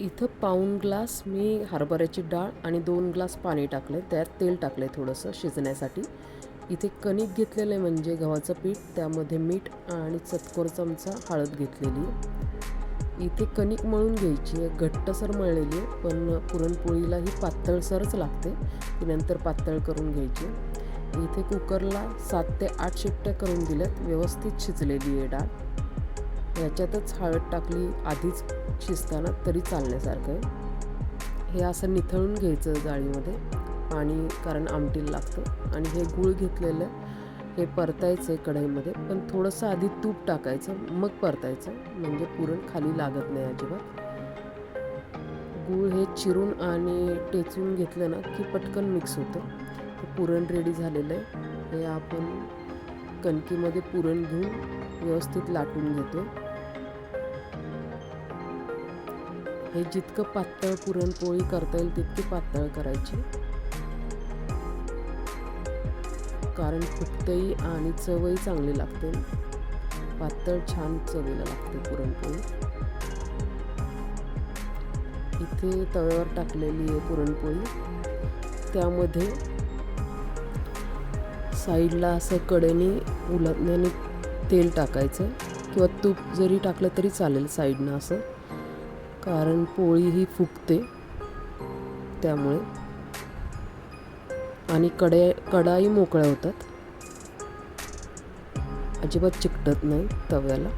इथं पाऊण ग्लास मी हरभऱ्याची डाळ आणि दोन ग्लास पाणी टाकले त्यात तेल टाकलं आहे थोडंसं शिजण्यासाठी. इथे कणिक घेतलेलं आहे म्हणजे गव्हाचं पीठ त्यामध्ये मीठ आणि चतकोर चमचा हळद घेतलेली आहे. इथे कणिक मळून घ्यायची आहे. घट्टसर मळलेली आहे पण पुरणपोळीला ही पातळसरच लागते. ती नंतर पातळ करून घ्यायची इथे कुकरला सात ते आठ शिट्ट्या करून दिल्यात. व्यवस्थित शिजलेली आहे डाळ. ह्याच्यातच हळद टाकली आधीच शिजताना तरी चालण्यासारखं आहे. हे असं निथळून घ्यायचं जाळीमध्ये पाणी कारण आमटीला लागतं. आणि हे गूळ घेतलेलं हे परतायचं आहे कढईमध्ये पण थोडंसं आधी तूप टाकायचं मग परतायचं. म्हणजे पुरण खाली लागत नाही अजिबात. गूळ हे चिरून आणि टेचून घेतलं ना की पटकन मिक्स होतं. पुरण रेडी झालेलं आहे. हे आपण कणकीमध्ये पुरण घेऊन व्यवस्थित लाटून घेतो. हे जितकं पातळ पुरणपोळी करता येईल तितकी पातळ करायची. कारण फुटतही आणि चवही चांगली लागते. पातळ छान चवीला लागते पुरणपोळी इथे तव्यावर टाकलेली आहे पुरणपोळी त्यामध्ये साईडला असं कडेने उलटण्याने तेल टाकायचं किंवा तूप जरी टाकलं तरी चालेल साईडनं असं. कारण पोळी ही फुगते. त्यामुळे. आणि कडे कडाई मोकळ्या होतात. अजिबात चिकटत नाही तव्याला.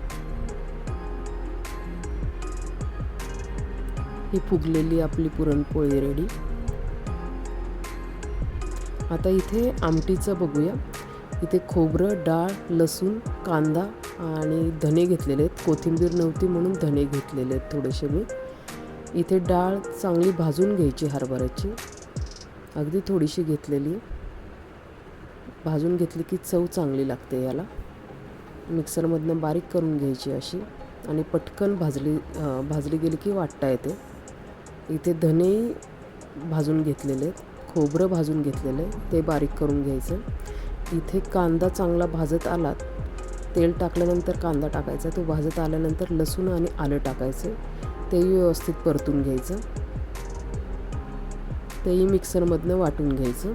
ही फुगलेली आपली पुरणपोळी रेडी. आता इथे आमटीचं बघूया. इथे खोबरं डाळ लसूण कांदा आणि धने घेतलेले आहेत. कोथिंबीर नव्हती म्हणून धने घेतलेले आहेत थोडेसे मी. इथे डाळ चांगली भाजून घ्यायची हरभऱ्याची. अगदी थोडीशी घेतलेली. भाजून घेतली की चव चांगली लागते याला. मिक्सरमधनं बारीक करून घ्यायची अशी. आणि पटकन भाजली भाजली गेली की वाटता येते. इथे धनेही भाजून घेतलेले आहेत. खोबरं भाजून घेतलेलं आहे ते बारीक करून घ्यायचं. इथे कांदा चांगला भाजत आला तेल टाकल्यानंतर कांदा टाकायचा तो भाजत आल्यानंतर लसूण आणि आलं टाकायचं. तेही व्यवस्थित परतून घ्यायचं. तेही मिक्सरमधनं वाटून घ्यायचं.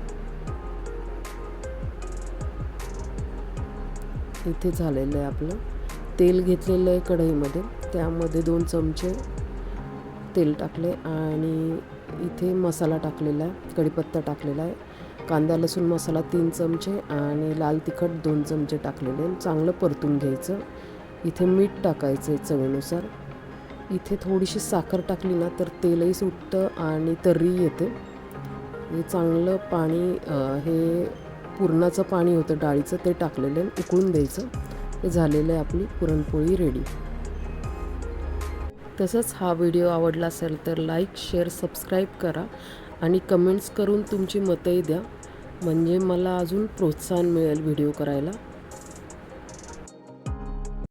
इथे झालेलं आहे आपलं. तेल घेतलेलं आहे कढईमध्ये त्यामध्ये दोन चमचे तेल टाकले आणि इथे मसाला टाकलेला आहे कढीपत्ता टाकलेला आहे. कांदा लसूण मसाला तीन चमचे आणि लाल तिखट दोन चमचे टाकलेले चांगलं परतून घ्यायचं. इथे मीठ टाकायचं आहे चवीनुसार. इथे थोडीशी साखर टाकली ना तर तेलही सुटतं आणि तर्री येते. हे चांगलं पाणी हे पुरणाचं पाणी होतं डाळीचं ते टाकलेलं आहे. उकळून द्यायचं. ते झालेलं आहे आपली पुरणपोळी रेडी तसंच हा व्हिडिओ आवडला असेल तर लाईक शेअर सबस्क्राईब करा आणि कमेंट्स करून तुमची मतंही द्या. म्हणजे मला अजून प्रोत्साहन मिळेल व्हिडिओ करायला.